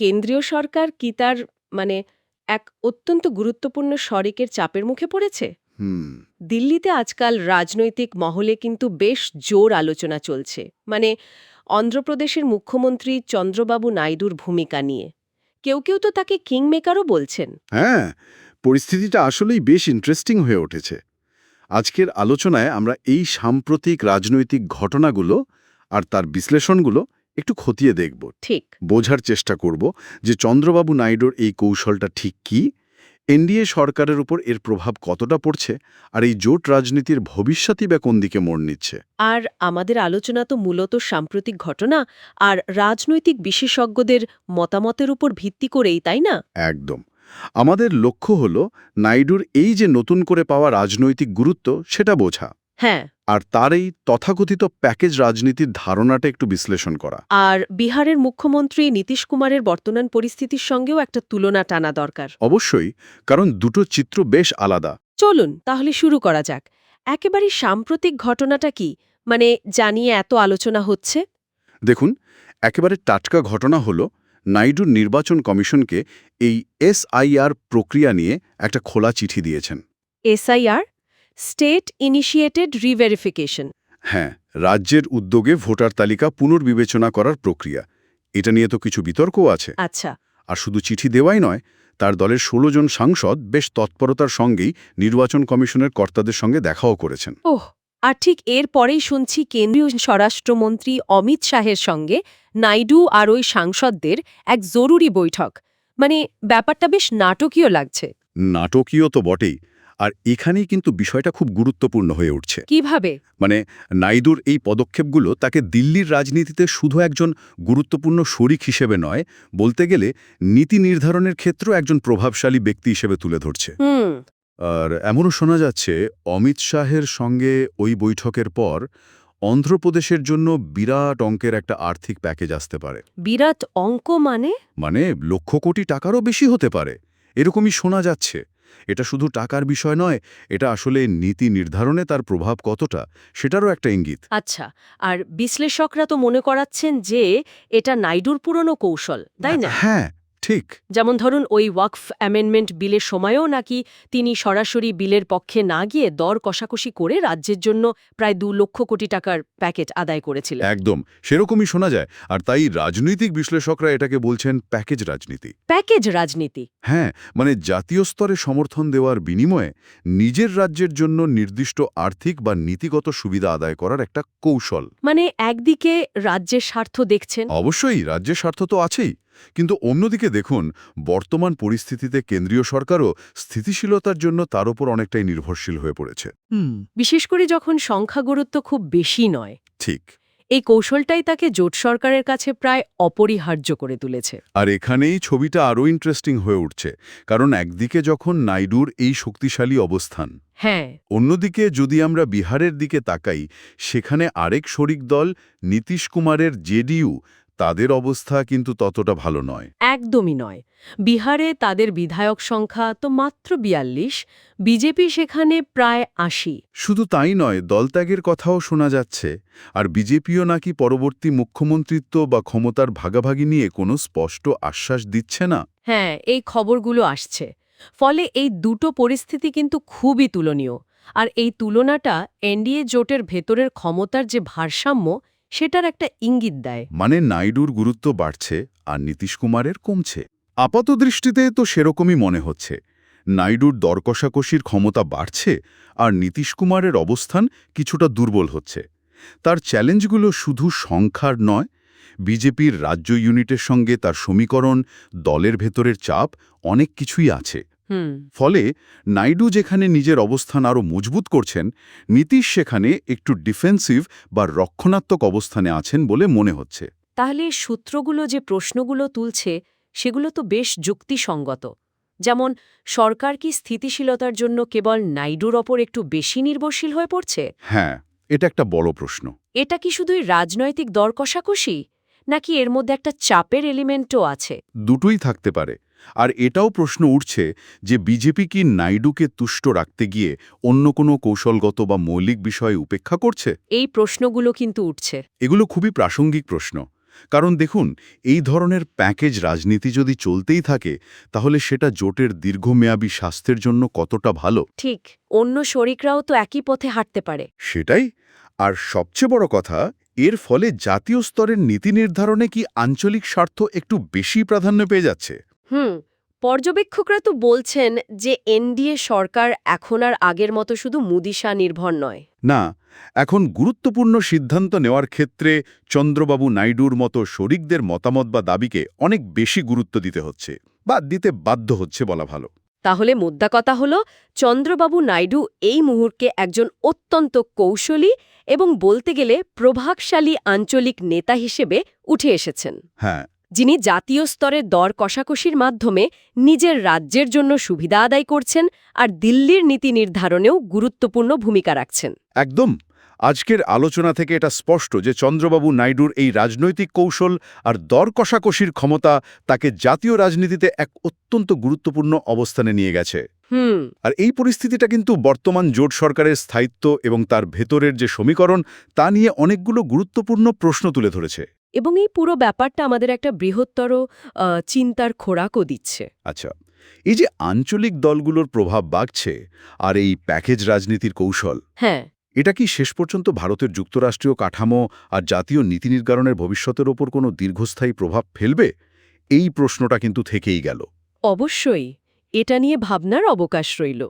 কেন্দ্রীয় সরকার কি তার মানে এক অত্যন্ত গুরুত্বপূর্ণ সরেকের চাপের মুখে পড়েছে? হুম। দিল্লিতে আজকাল রাজনৈতিক মহলে কিন্তু বেশ জোর আলোচনা চলছে। মানে অন্ধ্রপ্রদেশের মুখ্যমন্ত্রী চন্দ্রবাবু নাইডুর ভূমিকা নিয়ে। কেউ কেউ তো তাকে কিংমেকারও বলছেন। হ্যাঁ পরিস্থিতিটা আসলেই বেশ ইন্টারেস্টিং হয়ে উঠেছে। আজকের আলোচনায় আমরা এই সাম্প্রতিক রাজনৈতিক ঘটনাগুলো আর তার বিশ্লেষণগুলো একটু খতিয়ে দেখব। ঠিক। বোঝার চেষ্টা করব যে চন্দ্রবাবু নাইডুর এই কৌশলটা ঠিক কি? এনডিএ সরকারের উপর এর প্রভাব কতটা পড়ছে? আর এই জোট রাজনীতির ভবিষ্যতই বা কোন দিকে মোড় নিচ্ছে? আর আমাদের আলোচনা তো মূলত সাম্প্রতিক ঘটনা আর রাজনৈতিক বিশেষজ্ঞদের মতামতের উপর ভিত্তি করেই তাই না? একদম। আমাদের লক্ষ্য হল নাইডুর এই যে নতুন করে পাওয়া রাজনৈতিক গুরুত্ব সেটা বোঝা। হ্যাঁ। আর তার এই তথাকথিত প্যাকেজ রাজনীতির ধারণাটা একটু বিশ্লেষণ করা। আর বিহারের মুখ্যমন্ত্রী নীতিশ কুমারের বর্তমান পরিস্থিতির সঙ্গেও একটা তুলনা টানা দরকার। অবশ্যই কারণ দুটো চিত্র বেশ আলাদা। চলুন তাহলে শুরু করা যাক। একেবারে সাম্প্রতিক ঘটনাটা কি? মানে জানিয়ে এত আলোচনা হচ্ছে? দেখুন একেবারে টাটকা ঘটনা হল নাইডুর নির্বাচন কমিশনকে এই এসআইআর প্রক্রিয়া নিয়ে একটা খোলা চিঠি দিয়েছেন। এসআইআর? State initiated reverification. হ্যাঁ রাজ্যের উদ্যোগে ভোটার তালিকা পুনর্বিবেচনা করার প্রক্রিয়া। এটা নিয়ে তো কিছু বিতর্কও আছে। আচ্ছা। আর শুধু চিঠি দেওয়াই নয় তার দলের ১৬ জন সাংসদ বেশ তৎপরতার সঙ্গেই নির্বাচন কমিশনের কর্তাদের সঙ্গে দেখাও করেছেন। ওহ আর ঠিক এর পরেই শুনছি কেন্দ্রীয় স্বরাষ্ট্রমন্ত্রী অমিত শাহের সঙ্গে নাইডু আর ওই সাংসদদের এক জরুরি বৈঠক। মানে ব্যাপারটা বেশ নাটকীয় লাগছে। নাটকীয় তো বটেই। আর এখানেই কিন্তু বিষয়টা খুব গুরুত্বপূর্ণ হয়ে উঠছে। কীভাবে? মানে নাইডুর এই পদক্ষেপগুলো তাকে দিল্লির রাজনীতিতে শুধু একজন গুরুত্বপূর্ণ শরিক হিসেবে নয় বলতে গেলে নীতি নির্ধারণের ক্ষেত্রেও একজন প্রভাবশালী ব্যক্তি হিসেবে তুলে ধরছে। আর এমনও শোনা যাচ্ছে অমিত শাহের সঙ্গে ওই বৈঠকের পর অন্ধ্রপ্রদেশের জন্য বিরাট অঙ্কের একটা আর্থিক প্যাকেজ আসতে পারে। বিরাট অঙ্ক মানে? মানে লক্ষ কোটি টাকারও বেশি হতে পারে। এরকমই শোনা যাচ্ছে। এটা শুধু টাকার বিষয় নয় এটা আসলে নীতি নির্ধারণে তার প্রভাব কতটা সেটারও একটা ইঙ্গিত। আচ্ছা আর বিশ্লেষকরা তো মনে করাচ্ছেন যে এটা নাইডুর পুরনো কৌশল তাই না? হ্যাঁ ঠিক। যেমন ধরুন ওই ওয়াকফ অ্যামেন্ডমেন্ট বিলের সময়ও নাকি তিনি সরাসরি বিলের পক্ষে না গিয়ে দর কষাকষি করে রাজ্যের জন্য প্রায় দু লক্ষ কোটি টাকার প্যাকেট আদায় করেছিলেন। একদম সেরকমই শোনা যায়। আর তাই রাজনৈতিক বিশ্লেষকরা এটাকে বলছেন প্যাকেজ রাজনীতি। প্যাকেজ রাজনীতি। হ্যাঁ মানে জাতীয় স্তরে সমর্থন দেওয়ার বিনিময়ে নিজের রাজ্যের জন্য নির্দিষ্ট আর্থিক বা নীতিগত সুবিধা আদায় করার একটা কৌশল। মানে একদিকে রাজ্যের স্বার্থ দেখছেন। অবশ্যই রাজ্যের স্বার্থ তো আছেই। কিন্তু অন্যদিকে দেখুন বর্তমান পরিস্থিতিতে কেন্দ্রীয় সরকারও স্থিতিশীলতার জন্য তার উপর অনেকটাই নির্ভরশীল হয়ে পড়েছে। বিশেষ করে যখন সংখ্যা গুরুত্ব খুব বেশি নয়। ঠিক। এই কৌশলটাই তাকে জোট সরকারের কাছে প্রায় অপরিহার্য করে তুলেছে। আর এখানেই ছবিটা আরও ইন্টারেস্টিং হয়ে উঠছে কারণ একদিকে যখন নাইডুর এই শক্তিশালী অবস্থান হ্যাঁ। অন্যদিকে যদি আমরা বিহারের দিকে তাকাই সেখানে আরেক শরিক দল নীতিশ কুমারের জেডিইউ তাদের অবস্থা কিন্তু ততটা ভালো নয়। একদমই নয়। বিহারে তাদের বিধায়ক সংখ্যা তো মাত্র বিয়াল্লিশ বিজেপি সেখানে প্রায় আশি। শুধু তাই নয় দলত্যাগের কথাও শোনা যাচ্ছে। আর বিজেপিও নাকি পরবর্তী মুখ্যমন্ত্রিত্ব বা ক্ষমতার ভাগাভাগি নিয়ে কোনো স্পষ্ট আশ্বাস দিচ্ছে না? হ্যাঁ এই খবরগুলো আসছে। ফলে এই দুটো পরিস্থিতি কিন্তু খুবই তুলনীয়। আর এই তুলনাটা এনডিএ জোটের ভেতরের ক্ষমতার যে ভারসাম্য সেটার একটা ইঙ্গিত দেয়। মানে নাইডুর গুরুত্ব বাড়ছে আর নীতিশ কুমারের কমছে। আপাত দৃষ্টিতে তো সেরকমই মনে হচ্ছে। নাইডুর দরকষাকষির ক্ষমতা বাড়ছে আর নীতিশ কুমারের অবস্থান কিছুটা দুর্বল হচ্ছে। তার চ্যালেঞ্জগুলো শুধু সংখ্যার নয়, বিজেপির রাজ্য ইউনিটের সঙ্গে তার সমীকরণ, দলের ভেতরের চাপ, অনেক কিছুই আছে। ফলে নাইডু যেখানে নিজের অবস্থান আরও মজবুত করছেন নীতিশ সেখানে একটু ডিফেন্সিভ বা রক্ষণাত্মক অবস্থানে আছেন বলে মনে হচ্ছে। তাহলে সূত্রগুলো যে প্রশ্নগুলো তুলছে সেগুলো তো বেশ যুক্তিসঙ্গত। যেমন সরকার কি স্থিতিশীলতার জন্য কেবল নাইডুর ওপর একটু বেশি নির্ভরশীল হয়ে পড়ছে? হ্যাঁ এটা একটা বড় প্রশ্ন। এটা কি শুধুই রাজনৈতিক দর কষাকষি নাকি এর মধ্যে একটা চাপের এলিমেন্টও আছে? দুটোই থাকতে পারে। আর এটাও প্রশ্ন উঠছে যে বিজেপি কি নাইডুকে তুষ্ট রাখতে গিয়ে অন্য কোনো কৌশলগত বা মৌলিক বিষয়ে উপেক্ষা করছে? এই প্রশ্নগুলো কিন্তু উঠছে। এগুলো খুবই প্রাসঙ্গিক প্রশ্ন। কারণ দেখুন এই ধরনের প্যাকেজ রাজনীতি যদি চলতেই থাকে তাহলে সেটা জোটের দীর্ঘমেয়াবী স্বাস্থ্যের জন্য কতটা ভালো? ঠিক অন্য শরিকরাও তো একই পথে হাঁটতে পারে। সেটাই। আর সবচেয়ে বড় কথা এর ফলে জাতীয় স্তরের নীতি নির্ধারণে কি আঞ্চলিক স্বার্থ একটু বেশি প্রাধান্য পেয়ে যাচ্ছে? হুম পর্যবেক্ষকরা তো বলছেন যে এনডিএ সরকার এখন আর আগের মতো শুধু মুদিশা নির্ভর নয়। না এখন গুরুত্বপূর্ণ সিদ্ধান্ত নেওয়ার ক্ষেত্রে চন্দ্রবাবু নাইডুর মতো শরিকদের মতামত বা দাবিকে অনেক বেশি গুরুত্ব দিতে হচ্ছে বা দিতে বাধ্য হচ্ছে বলা ভালো। তাহলে মুদ্রা কথা হল চন্দ্রবাবু নাইডু এই মুহূর্তে একজন অত্যন্ত কৌশলী এবং বলতে গেলে প্রভাবশালী আঞ্চলিক নেতা হিসেবে উঠে এসেছেন। হ্যাঁ যিনি জাতীয় স্তরের দর কষাকষির মাধ্যমে নিজের রাজ্যের জন্য সুবিধা আদায় করছেন আর দিল্লির নীতি নির্ধারণেও গুরুত্বপূর্ণ ভূমিকা রাখছেন। একদম। আজকের আলোচনা থেকে এটা স্পষ্ট যে চন্দ্রবাবু নাইডুর এই রাজনৈতিক কৌশল আর দর কষাকষির ক্ষমতা তাকে জাতীয় রাজনীতিতে এক অত্যন্ত গুরুত্বপূর্ণ অবস্থানে নিয়ে গেছে। হুম। আর এই পরিস্থিতিটা কিন্তু বর্তমান জোট সরকারের স্থায়িত্ব এবং তার ভেতরের যে সমীকরণ তা নিয়ে অনেকগুলো গুরুত্বপূর্ণ প্রশ্ন তুলে ধরেছে। এবং এই পুরো ব্যাপারটা আমাদের একটা বৃহত্তর চিন্তার খোরাকও দিচ্ছে। আচ্ছা এই যে আঞ্চলিক দলগুলোর প্রভাব বাড়ছে আর এই প্যাকেজ রাজনীতির কৌশল হ্যাঁ। এটা কি শেষ পর্যন্ত ভারতের যুক্তরাষ্ট্রীয় কাঠামো আর জাতীয় নীতি নির্ধারণের ভবিষ্যতের ওপর কোনো দীর্ঘস্থায়ী প্রভাব ফেলবে? এই প্রশ্নটা কিন্তু থেকেই গেল। অবশ্যই এটা নিয়ে ভাবনার অবকাশ রইল।